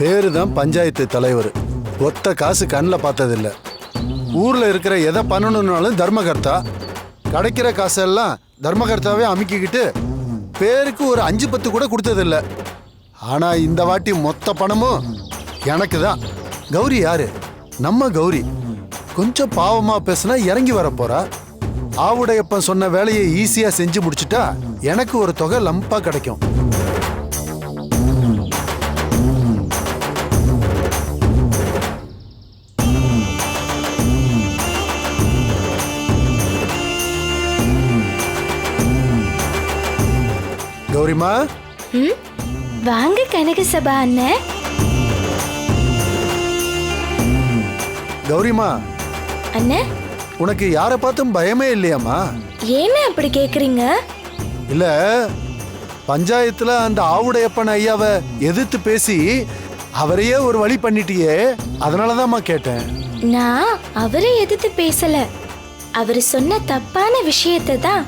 பேரு தான் பஞ்சாயத்து தலைவர். ஒத்த காசு கண்ணில் பார்த்ததில்ல. ஊரில் இருக்கிற எதை பண்ணணும்னாலும் தர்மகர்த்தா. கிடைக்கிற காசெல்லாம் தர்மகர்த்தாவே அமுக்கிக்கிட்டு பேருக்கு ஒரு அஞ்சு பத்து கூட கொடுத்ததில்ல. ஆனால் இந்த வாட்டி மொத்த பணமும் எனக்கு தான் கௌரி யாரு? நம்ம கௌரி. கொஞ்சம் பாவமாக பேசினா இறங்கி வர போறா. ஆவுடையப்பன் சொன்ன வேலையை ஈஸியாக செஞ்சு முடிச்சிட்டா எனக்கு ஒரு தொகை லம்பாக கிடைக்கும். கௌரிமா? வாங்க கனக சபா அண்ணன் கௌரிமா அண்ணன் உனக்கு யாரை பார்த்தும் பயமே இல்லையாம்மா? ஏன்னு அப்படி கேக்குறீங்க? இல்ல பஞ்சாயத்துல அந்த ஆவுடையப்பன் ஐயாவை எதிர்த்து பேசி அவரையே ஒரு வழி பண்ணிட்டியே அதனாலதாம்மா கேட்டேன். நான் அவரை எதிர்த்து பேசல. அவர் சொன்ன தப்பான விஷயத்தை தான்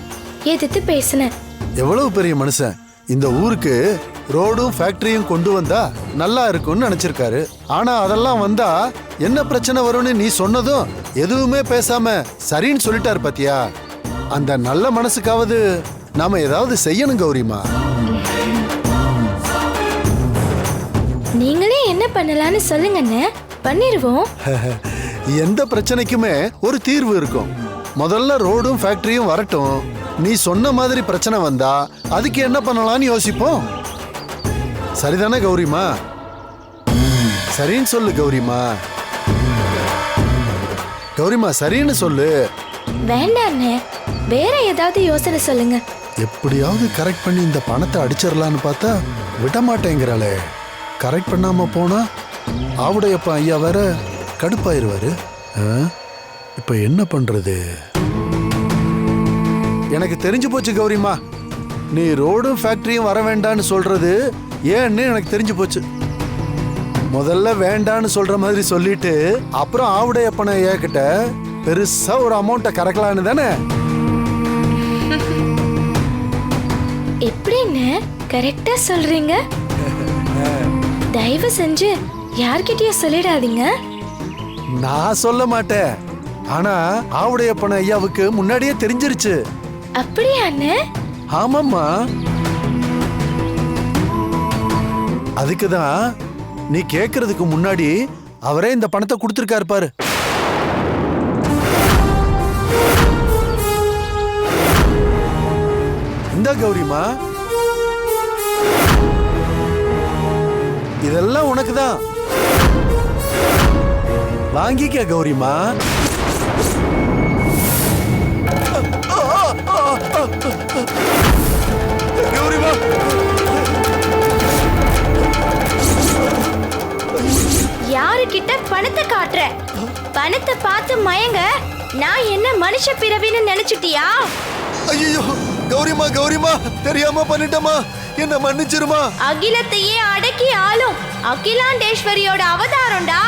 எதிர்த்து பேசினேன். எவ்வளவு பெரிய மனுஷன்? இந்த ஊருக்கு ரோடும் ஃபேக்டரியும் கொண்டு வந்தா நல்லா இருக்கும்னு நினைச்சிருக்காரு. ஆனா அதெல்லாம் வந்தா என்ன பிரச்சனை வரும்னு நீ சொன்னதும் எதுவுமே பேசாம சரின்னு சொல்லிட்டாரு பாத்தியா? அந்த நல்ல மனசுக்காவது நாம ஏதாவது செய்யணும் கௌரிமா. நீங்களே என்ன பண்ணலாம்னு சொல்லுங்க அண்ணன் பண்ணிருவோம். எந்த பிரச்சனைக்குமே ஒரு தீர்வு இருக்கும். முதல்ல ரோடும் ஃபேக்டரியும் வரட்டும். நீ சொன்ன மாதிரி பிரச்சனை வந்தா அதுக்கு என்ன பண்ணலாம்னு யோசிப்போம். சரிதானே கௌரிமா? சரின்னு சொல்லு கௌரிமா. கௌரிமா சரின்னு சொல்லு. வேண்டாம் அண்ணன் வேற ஏதாவது யோசனை சொல்லுங்க. எப்படியாவது கரெக்ட் பண்ணி இந்த பணத்தை அடிச்சிடலான்னு பார்த்தா விட மாட்டேங்கிறாளே. கரெக்ட் பண்ணாம போனா ஆவுடையப்பா ஐயா வேற கடுப்பாயிருவாரு? இப்ப என்ன பண்றது? எனக்கு தெரிஞ்சு போச்சு கௌரிமா நீ ரோடும் ஃபேக்டரியும் வர வேண்டான்னு சொல்றது ஏன்னு எனக்கு தெரிஞ்சு போச்சு. முதல்ல வேண்டான்னு சொல்ற மாதிரி சொல்லிட்டு அப்புறம் ஆவுடையப்பனை ஐயா கிட்ட பெருசா ஒரு அமௌண்ட்டை கறக்கலான்னு தானே? எப்படின்னு கரெக்டா சொல்றீங்க? தயவு செஞ்சு யார்கிட்டயும் சொல்லிடாதீங்க. நான் சொல்ல மாட்டேன். ஆனா ஆவுடையப்பன ஐயாவுக்கு முன்னாடியே தெரிஞ்சிருச்சு. அப்படியா அண்ணே ஆமாம்மா. அதுக்கு தான் நீ கேட்கறதுக்கு முன்னாடி அவரே இந்த பணத்தை கொடுத்துருக்காரு பாரு. இந்த கௌரிமா. இதெல்லாம் உனக்கு தான் வாங்கிக்க கௌரிமா கௌரிமா. யாருக்கிட்ட பணத்தை காட்டுற? பணத்தை பார்த்து மயங்க நான் என்ன மனுஷ பிறவின்னு நினைச்சிட்டியா? ஐயோ கௌரிமா கௌரிமா தெரியாம பண்ணிட்டமா என்ன மன்னிச்சிருமா? அகிலத்தையே அடக்கி ஆளும் அகிலாண்டேஸ்வரியோட அவதாரம்டா.